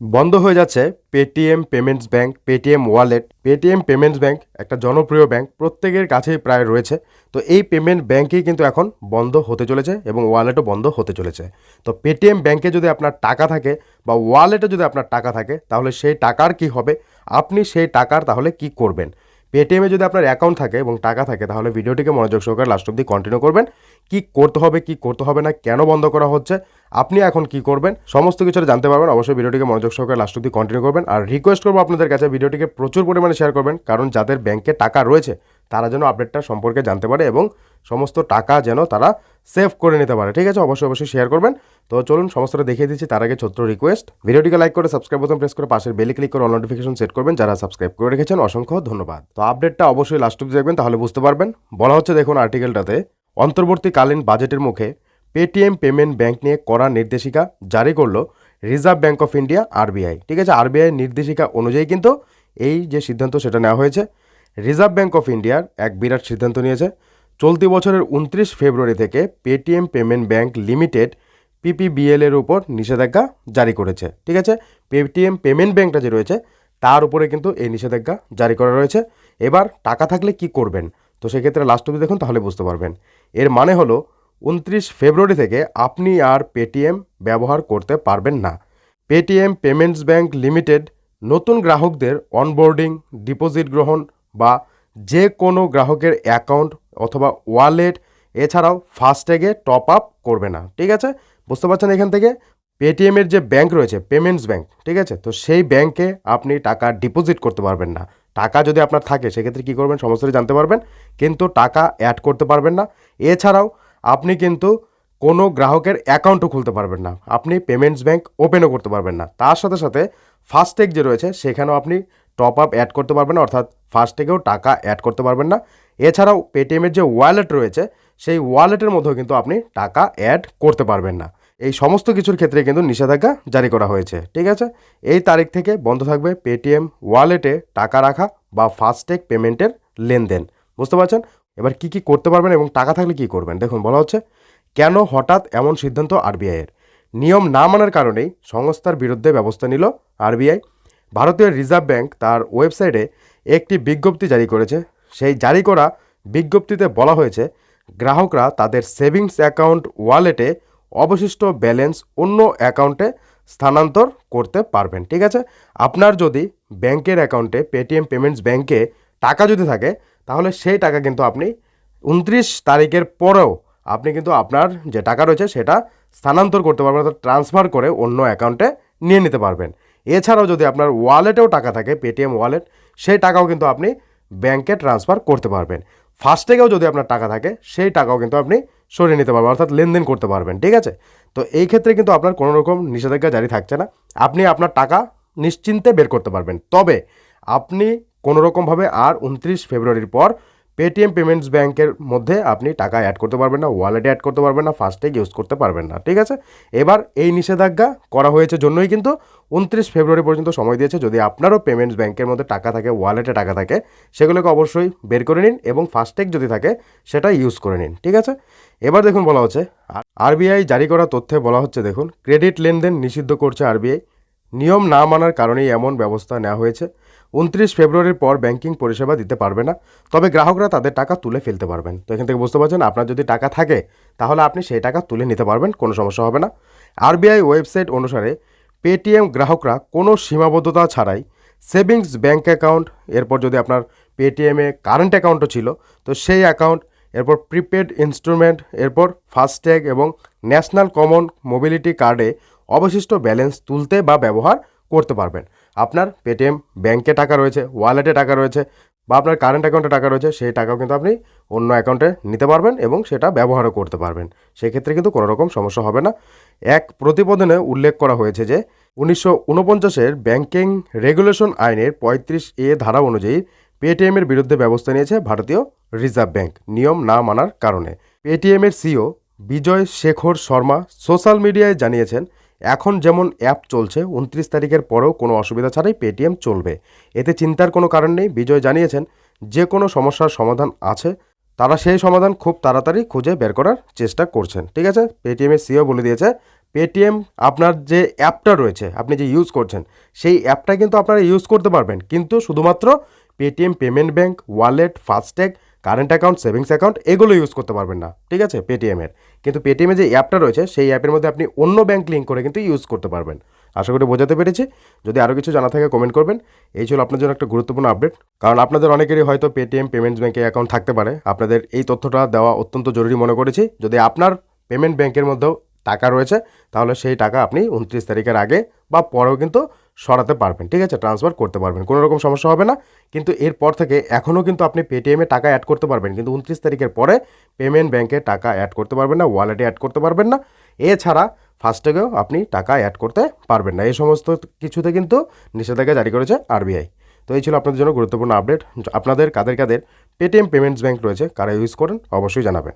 বন্ধ হয়ে যাচ্ছে Paytm payments bank Paytm wallet Paytm payments bank একটা জনপ্রিয় ব্যাঙ্ক প্রত্যেকের কাছেই প্রায় রয়েছে। তো এই পেমেন্ট ব্যাঙ্কেই কিন্তু এখন বন্ধ হতে চলেছে এবং ওয়ালেটও বন্ধ হতে চলেছে। তো পেটিএম ব্যাঙ্কে যদি আপনার টাকা থাকে বা ওয়ালেটে যদি আপনার টাকা থাকে, তাহলে সেই টাকার কি হবে? আপনি সেই টাকার তাহলে কি করবেন? পেটিএমে যদি আপনার অ্যাকাউন্ট থাকে এবং টাকা থাকে, তাহলে ভিডিওটিকে মনোযোগ সহকারে লাস্ট অব্দি কন্টিনিউ করবেন। কি করতে হবে, কি করতে হবে না, কেন বন্ধ করা হচ্ছে, আপনি এখন কি করবেন, সমস্ত কিছু জানতে পারবেন। অবশ্যই ভিডিওটিকে মনোযোগ সহকারে লাস্ট অব্দি কন্টিনিউ করবেন। আর রিকোয়েস্ট করব আপনাদের কাছে, ভিডিওটিকে প্রচুর পরিমাণে শেয়ার করবেন, কারণ যাদের ব্যাংকে টাকা রয়েছে তারা যেন আপডেটটা সম্পর্কে জানতে পারে এবং সমস্ত টাকা যেন তারা সেভ করে নিতে পারে। ঠিক আছে? অবশ্যই অবশ্যই শেয়ার করবেন। তো চলুন, সমস্তটা দেখিয়ে দিচ্ছি। তার আগে ছোট্ট রিকোয়েস্ট ভিডিওটিকে লাইক করে সাবস্ক্রাইব বোতাম প্রেস করে পাশের বেলে ক্লিক করে অল নোটিফিকেশন সেট করবেন। যারা সাবস্ক্রাইব করে রেখেছেন, অসংখ্য ধন্যবাদ। তো আপডেটটা অবশ্যই লাস্ট অব্দি দেখবেন, তাহলে বুঝতে পারবেন। বলা হচ্ছে, দেখুন আর্টিকেলটাতে অন্তর্বর্তীকালীন বাজেটের মুখে পেটিএম পেমেন্ট ব্যাংক নিয়ে করা নির্দেশিকা জারি করল Reserve Bank of India RBI ঠিক আছে? আরবিআই নির্দেশিকা অনুযায়ী কিন্তু এই যে সিদ্ধান্ত, সেটা নেওয়া হয়েছে। রিজার্ভ ব্যাঙ্ক অফ ইন্ডিয়ার এক বিরাট সিদ্ধান্ত নিয়েছে। চলতি বছরের উনত্রিশ ফেব্রুয়ারি থেকে Paytm payment bank limited PPBL এর উপর নিষেধাজ্ঞা জারি করেছে। ঠিক আছে? পেটিএম পেমেন্ট ব্যাঙ্কটা যে রয়েছে, তার উপরে কিন্তু এই নিষেধাজ্ঞা জারি করা রয়েছে। এবার টাকা থাকলে কি করবেন? তো সেক্ষেত্রে লাস্ট অবধি দেখুন, তাহলে বুঝতে পারবেন। এর মানে হলো, উনত্রিশ ফেব্রুয়ারি থেকে আপনি আর পেটিএম ব্যবহার করতে পারবেন না। পেটিএম পেমেন্টস ব্যাংক লিমিটেড নতুন গ্রাহকদের অনবোর্ডিং ডিপোজিট গ্রহণ বা যে কোনো গ্রাহকের অ্যাকাউন্ট অথবা ওয়ালেট, এছাড়াও ফাস্ট্যাগে টপ আপ করবে না, ঠিক আছে? বুঝতে পারছেন এখান থেকে? পেটিএমের যে ব্যাংক রয়েছে পেমেন্টস ব্যাংক ঠিক আছে? তো সেই ব্যাংকে আপনি টাকা ডিপোজিট করতে পারবেন না। টাকা যদি আপনার থাকে, সেক্ষেত্রে কী করবেন? সমস্তই জানতে পারবেন, কিন্তু টাকা অ্যাড করতে পারবেন না। এছাড়াও আপনি কিন্তু কোনো গ্রাহকের অ্যাকাউন্টও খুলতে পারবেন না। আপনি পেমেন্টস ব্যাংক ওপেনও করতে পারবেন না। তার সাথে সাথে ফাস্ট্যাগ যে রয়েছে, সেখানেও আপনি টপ আপ অ্যাড করতে পারবেন না অর্থাৎ ফাস্ট্যাগেও টাকা অ্যাড করতে পারবেন না। এছাড়াও পেটিএমের যে ওয়ালেট রয়েছে, সেই ওয়ালেটের মধ্যেও কিন্তু আপনি টাকা অ্যাড করতে পারবেন না। এই সমস্ত কিছুর ক্ষেত্রে কিন্তু নিষেধাজ্ঞা জারি করা হয়েছে, ঠিক আছে? এই তারিখ থেকে বন্ধ থাকবে পেটিএম ওয়ালেটে টাকা রাখা বা ফাস্ট্যাগ পেমেন্টের লেনদেন, বুঝতে পারছেন? এবার কি কি করতে পারবেন এবং টাকা থাকলে কি করবেন? দেখুন, বলা হচ্ছে, কেন হঠাৎ এমন সিদ্ধান্ত আরবিআইয়ের নিয়ম না মানার কারণেই সংস্থার বিরুদ্ধে ব্যবস্থা নিল আরবিআই ভারতীয় রিজার্ভ ব্যাংক তার ওয়েবসাইটে একটি বিজ্ঞপ্তি জারি করেছে। সেই জারি করা বিজ্ঞপ্তিতে বলা হয়েছে, গ্রাহকরা তাদের সেভিংস অ্যাকাউন্ট ওয়ালেটে অবশিষ্ট ব্যালেন্স অন্য অ্যাকাউন্টে স্থানান্তর করতে পারবেন, ঠিক আছে? আপনার যদি ব্যাংকের অ্যাকাউন্টে পেটিএম পেমেন্টস ব্যাংকে টাকা যদি থাকে, তাহলে সেই টাকা কিন্তু আপনি উনত্রিশ তারিখের পরেও আপনি কিন্তু আপনার যে টাকা রয়েছে সেটা স্থানান্তর করতে পারবেন, অর্থাৎ ট্রান্সফার করে অন্য অ্যাকাউন্টে নিয়ে নিতে পারবেন। এছাড়াও যদি আপনার ওয়ালেটেও টাকা থাকে পেটিএম ওয়ালেট সেই টাকাও কিন্তু আপনি ব্যাংকে ট্রান্সফার করতে পারবেন। ফাস্ট্যাগেও যদি আপনার টাকা থাকে, সেই টাকাও কিন্তু আপনি সরিয়ে নিতে পারবেন, অর্থাৎ লেনদেন করতে পারবেন, ঠিক আছে? তো এই ক্ষেত্রে কিন্তু আপনার কোনো রকম নিষেধাজ্ঞা জারি থাকছে না। আপনি আপনার টাকা নিশ্চিন্তে বের করতে পারবেন। তবে আপনি কোনোরকমভাবে আর উনত্রিশ ফেব্রুয়ারির পর পেটিএম পেমেন্টস ব্যাংকের মধ্যে আপনি টাকা অ্যাড করতে পারবেন না ওয়ালেটে অ্যাড করতে পারবেন না ফাস্ট্যাগ ইউজ করতে পারবেন না, ঠিক আছে? এবার এই নিষেধাজ্ঞা করা হয়েছে জন্যই কিন্তু উনত্রিশ ফেব্রুয়ারি পর্যন্ত সময় দিয়েছে। যদি আপনারও পেমেন্টস ব্যাংকের মধ্যে টাকা থাকে ওয়ালেটে টাকা থাকে, সেগুলোকে অবশ্যই বের করে নিন এবং ফাস্ট্যাগ যদি থাকে, সেটা ইউজ করে নিন, ঠিক আছে? এবার দেখুন বলা হচ্ছে আরবিআই জারি করা তথ্যে বলা হচ্ছে, দেখুন ক্রেডিট লেনদেন নিষিদ্ধ করছে আরবিআই নিয়ম না মানার কারণেই এমন ব্যবস্থা নেওয়া হয়েছে। উনত্রিশ ফেব্রুয়ারির পর ব্যাংকিং পরিষেবা দিতে পারবে না, তবে গ্রাহকরা তাদের টাকা তুলে ফেলতে পারবেন। তো এখান থেকে বুঝতে পারছেন, আপনার যদি টাকা থাকে, তাহলে আপনি সেই টাকা তুলে নিতে পারবেন, কোনো সমস্যা হবে না। আরবিআই ওয়েবসাইট অনুসারে পেটিএম গ্রাহকরা কোনো সীমাবদ্ধতা ছাড়াই সেভিংস ব্যাঙ্ক অ্যাকাউন্ট, এরপর যদি আপনার পেটিএমে কারেন্ট অ্যাকাউন্টও ছিল, তো সেই অ্যাকাউন্ট, এরপর প্রিপেড ইনস্ট্রুমেন্ট, এরপর ফাস্ট্যাগ এবং ন্যাশনাল কমন মোবিলিটি কার্ডে অবশিষ্ট ব্যালেন্স তুলতে বা ব্যবহার করতে পারবেন। আপনার পেটিএম ব্যাংকে টাকা রয়েছে ওয়ালেটে টাকা রয়েছে বা আপনার কারেন্ট অ্যাকাউন্টে টাকা রয়েছে, সেই টাকাও কিন্তু আপনি অন্য অ্যাকাউন্টে নিতে পারবেন এবং সেটা ব্যবহারও করতে পারবেন। সেক্ষেত্রে কিন্তু কোনো রকম সমস্যা হবে না। এক প্রতিবেদনে উল্লেখ করা হয়েছে যে, উনিশশো উনপঞ্চাশের ব্যাংকিং রেগুলেশন আইনের পঁয়ত্রিশ এ ধারা অনুযায়ী পেটিএমের বিরুদ্ধে ব্যবস্থা নিয়েছে ভারতীয় রিজার্ভ ব্যাংক নিয়ম না মানার কারণে। পেটিএমের সিও বিজয় শেখর শর্মা সোশ্যাল মিডিয়ায় জানিয়েছেন এখন যেমন অ্যাপ চলছে, উনত্রিশ তারিখের পরেও কোনো অসুবিধা ছাড়াই পেটিএম চলবে। এতে চিন্তার কোনো কারণ নেই, বিজয় জানিয়েছেন, যে কোনো সমস্যার সমাধান আছে, তারা সেই সমাধান খুব তাড়াতাড়ি খুঁজে বের করার চেষ্টা করছেন। ঠিক আছে? পেটিএমের সিও বলে দিয়েছে, পেটিএম আপনার যে অ্যাপটা রয়েছে, আপনি যে ইউজ করছেন, সেই অ্যাপটা কিন্তু আপনারা ইউজ করতে পারবেন। কিন্তু শুধুমাত্র Paytm payment bank wallet, FASTag current account, savings account এগুলো ইউজ করতে পারবেন না। ঠিক আছে? পেটিএমের কিন্তু পেটিএমের যে অ্যাপটা রয়েছে, সেই অ্যাপের মধ্যে আপনি অন্য ব্যাঙ্ক লিঙ্ক করে কিন্তু ইউজ করতে পারবেন। আশা করি বোঝাতে পেরেছি। যদি আরও কিছু জানা থাকে কমেন্ট করবেন। এই ছিল আপনার জন্য একটা গুরুত্বপূর্ণ আপডেট কারণ আপনাদের অনেকেরই হয়তো পেটিএম পেমেন্টস ব্যাঙ্কে অ্যাকাউন্ট থাকতে পারে। আপনাদের এই তথ্যটা দেওয়া অত্যন্ত জরুরি মনে করেছি। যদি আপনার পেমেন্ট ব্যাঙ্কের মধ্যেও টাকা রয়েছে, তাহলে সেই টাকা আপনি উনত্রিশ তারিখের আগে বা পরেও কিন্তু সরাতে পারবেন, ঠিক আছে? ট্রান্সফার করতে পারবেন, কোনো রকম সমস্যা হবে না। কিন্তু এরপর থেকে এখনও কিন্তু আপনি পেটিএমে টাকা অ্যাড করতে পারবেন। কিন্তু উনত্রিশ তারিখের পরে পেমেন্ট ব্যাঙ্কে টাকা অ্যাড করতে পারবেন না ওয়ালেটে অ্যাড করতে পারবেন না। এছাড়া ফাস্ট্যাগেও আপনি টাকা অ্যাড করতে পারবেন না। এই সমস্ত কিছুতে কিন্তু নিষেধাজ্ঞা জারি করেছে আরবিআই তো এই ছিল আপনাদের জন্য গুরুত্বপূর্ণ আপডেট আপনাদের, কাদের কাদের পেটিএম পেমেন্টস ব্যাঙ্ক রয়েছে, কারা ইউজ করেন, অবশ্যই জানাবেন।